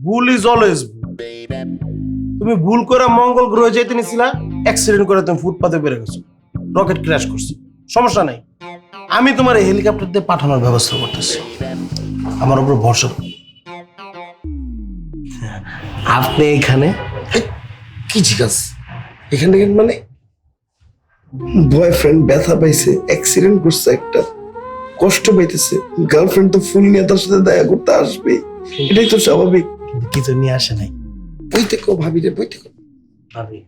ভুল is always তুমি ভুল করে মঙ্গল গ্রহে যেতে নিছিলা অ্যাক্সিডেন্ট করে তুমি ফুটপাতে বেড়ে গেছো রকেট ক্র্যাশ করছে, সমস্যা নাই। আমি তোমার হেলিকপ্টার দিয়ে পাঠানোর ব্যবস্থা করতেছি। আমার উপর ভরসা। আপনি এখানে? কি জিজ্ঞাস? এখানে মানে বয়ফ্রেন্ড ব্যথা পাইছে অ্যাক্সিডেন্ট করছে একটা, কষ্ট পাইতেছে গার্লফ্রেন্ড তো ফুল নিয়ে তার সাথে দেখা করতে আসবে এটাই তো স্বাভাবিক। কিছু নিয়ে আসে নাই। বইতে কো ভাবি রে বইতে কো। ভাবি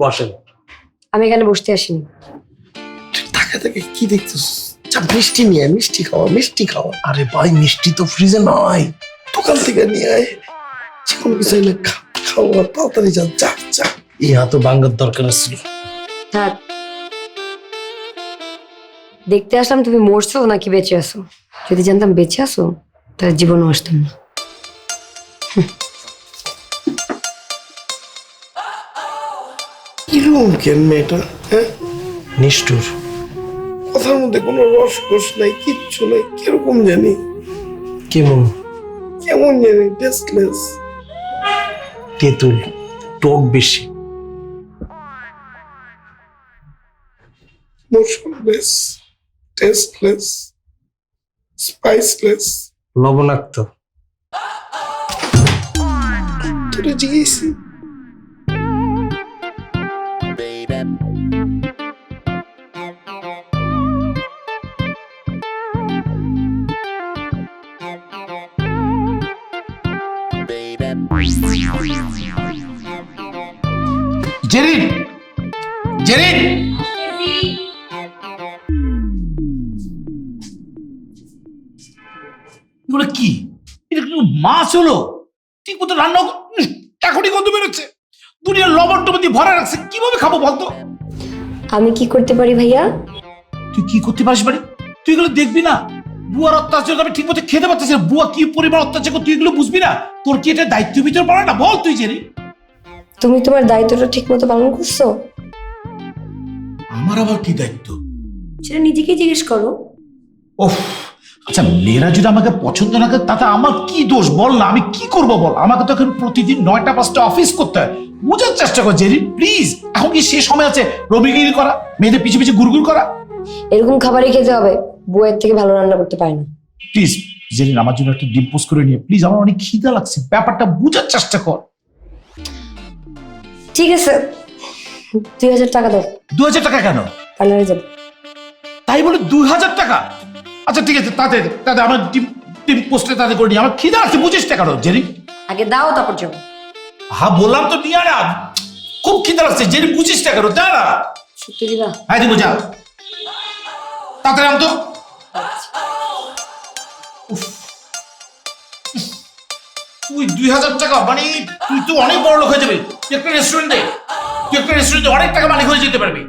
বসেন আমি এখানে বসতে আসিনি। তাকে তাকে কি দেখছিস? চা মিষ্টি নিয়ে মিষ্টি খাওয়া মিষ্টি খাওয়া। আরে ভাই মিষ্টি তো ফ্রিজে নয় দোকান থেকে নিয়ে আয়। যে কোনো কিছু এলে খাওয়া তাড়াতাড়ি যা চা চা ইহা তো বাঙ্গার দরকার ছিল থাক দেখতে আসলাম তুমি মরছো নাকি বেঁচে আছো? যদি জানতাম বেঁচে আছো তাহলে জীবনও আসতাম না। কীরকম কেন মেয়েটা হ্যাঁ? নিষ্ঠুর। কথার মধ্যে কোনো রস কোষ নাই কিচ্ছু নাই কীরকম জানি? কেমন? কেমন জানি টেস্টলেস তেঁতুল টক বেশি। মোশনলেস টেস্টলেস স্পাইসলেস লবণাক্ত। তোরে জিজ্ঞেসি জেরিন জেরিন এগুলো কি? এটা কি মাছ হলো? ঠিক মতো রান্না এখনই গন্ধ বেরোচ্ছে। দুনিয়ার লবণ টবণ দিয়ে ভরা রাখছে কীভাবে খাব বলতো? আমি কি করতে পারি ভাইয়া? তুই কি করতে পারিস বাড়ি? তুই এগুলো দেখবি না? বুয়ার অত্যাচার আমি ঠিক মতো খেতে পারতেছি না। বুয়া কি পরিমাণ অত্যাচার করে তুই এগুলো বুঝবি না? তোর কি এটা দায়িত্ব ভিতর পড়ে না? বল তুই জেরি তুমি তোমার দায়িত্বটা ঠিক মতো পালন করছ? আমার আবার কি দায়িত্ব? সেটা নিজেকে জিজ্ঞেস করো। ওফ আচ্ছা মেয়েরা যদি আমাকে পছন্দ না করে তাতে আমার কি দোষ? বল না আমি কি করব বল? আমাকে তো এখন প্রতিদিন নয়টা পাঁচটা অফিস করতে হয়। বোঝার চেষ্টা কর জেরি প্লিজ এখন কি সে সময় আছে? রবিগিরি করা মেয়েদের পিছু পিছু গুড়গুড় করা? এরকম খাবারই খেতে হবে। বইয়ের থেকে ভালো রান্না করতে পারে না। প্লিজ জেরিন আমার জন্য একটা ডিম পোস্ট করে নিয়ে প্লিজ আমার অনেক খিদা লাগছে। ব্যাপারটা বোঝার চেষ্টা কর। ঠিক আছে। দুই হাজার টাকা দাও। দু হাজার টাকা কেন? পার্লারে যাব। তাই বলে দুই হাজার টাকা? আচ্ছা ঠিক আছে তাতে তাতে আমার ডিম ডিম পোস্টে তাতে করে নিয়ে আমার খিদা আছে বুঝিস টাকা জেরি? আগে দাও তারপর যাব। হ্যাঁ বললাম তো নিয়ে না খুব খিদা লাগছে জেরি বুঝিস টাকা যা না। সত্যি দিবা হ্যাঁ দিব যা। তাড়াতাড়ি আন তো। তুই দুই হাজার টাকা মানে তুই তো অনেক বড় লোক হয়ে যাবে। তুই একটা রেস্টুরেন্টে তুই একটা রেস্টুরেন্টে অনেক টাকা মালিক হয়ে যেতে পারবি।